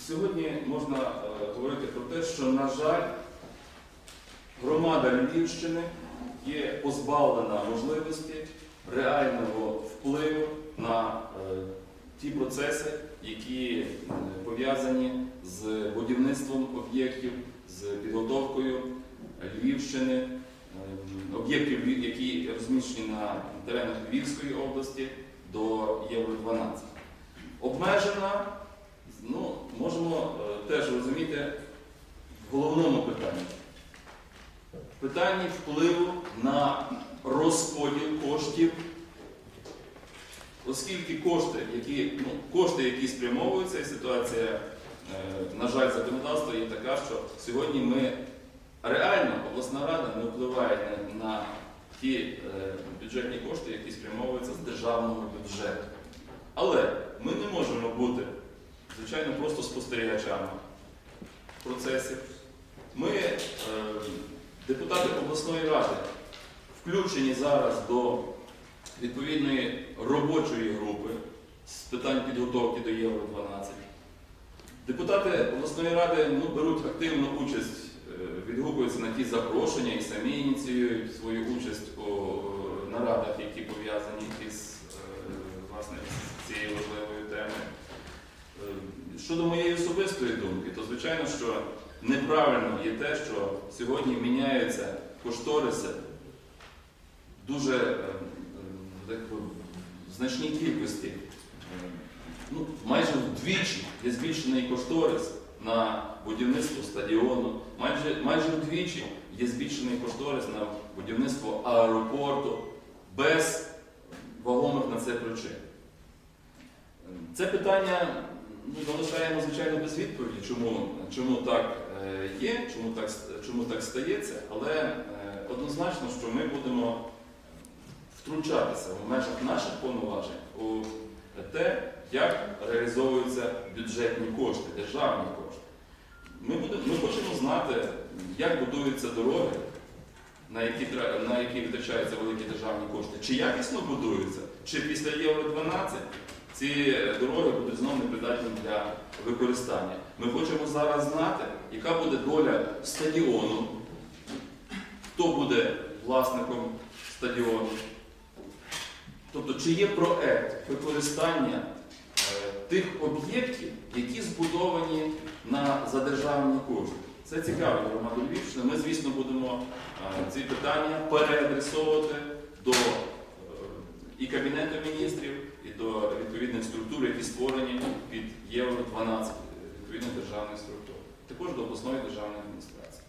Сьогодні можна е, говорити про те, що, на жаль, громада Львівщини є позбавлена можливості реального впливу на е, ті процеси, які е, пов'язані з будівництвом об'єктів, з підготовкою Львівщини, об'єктів, які розміщені на теренах Львівської області до Євро 12. Обмежена, можемо е, теж розуміти в головному питанні. Питанні впливу на розподіл коштів, оскільки кошти, які, ну, кошти, які спрямовуються, і ситуація, е, на жаль, законодавства є така, що сьогодні ми реально обласна рада не впливає на, на ті е, бюджетні кошти, які спрямовуються з державного бюджету. Але ми не можемо бути, звичайно, просто спостерігачами процесів. Ми, е, депутати обласної ради, включені зараз до відповідної робочої групи з питань підготовки до Євро 12. Депутати обласної ради ну, беруть активну участь, е, відгукуються на ті запрошення і самі ініціюють свою участь у е, нарадах, які пов'язані із е, власне, з цією важливою темою. Е, Щодо моєї особистої думки, то звичайно, що неправильно є те, що сьогодні міняються кошториси дуже е, е, значній кількості. Ну, майже вдвічі є збільшений кошторис на будівництво стадіону, майже, майже вдвічі є збільшений кошторис на будівництво аеропорту без вагомих на це причин. Це питання залишаємо, звичайно, без відповіді, чому, чому так е, є, чому так, чому так стається, але е, однозначно, що ми будемо втручатися в межах наших повноважень у те, як реалізовуються бюджетні кошти, державні кошти. Ми, будемо, ми хочемо знати, як будуються дороги, на які, на які витрачаються великі державні кошти, чи якісно будуються, чи після Євро 12 ці дороги будуть знову непридатні для використання. Ми хочемо зараз знати, яка буде доля стадіону, хто буде власником стадіону. Тобто, чи є проект використання е, тих об'єктів, які збудовані на задержавні кошти. Це цікаво громаду Львівщини. Ми, звісно, будемо е, ці питання переадресовувати до е, і Кабінету створені від Євро 12 відповідно державних структур, також до обласної державної адміністрації.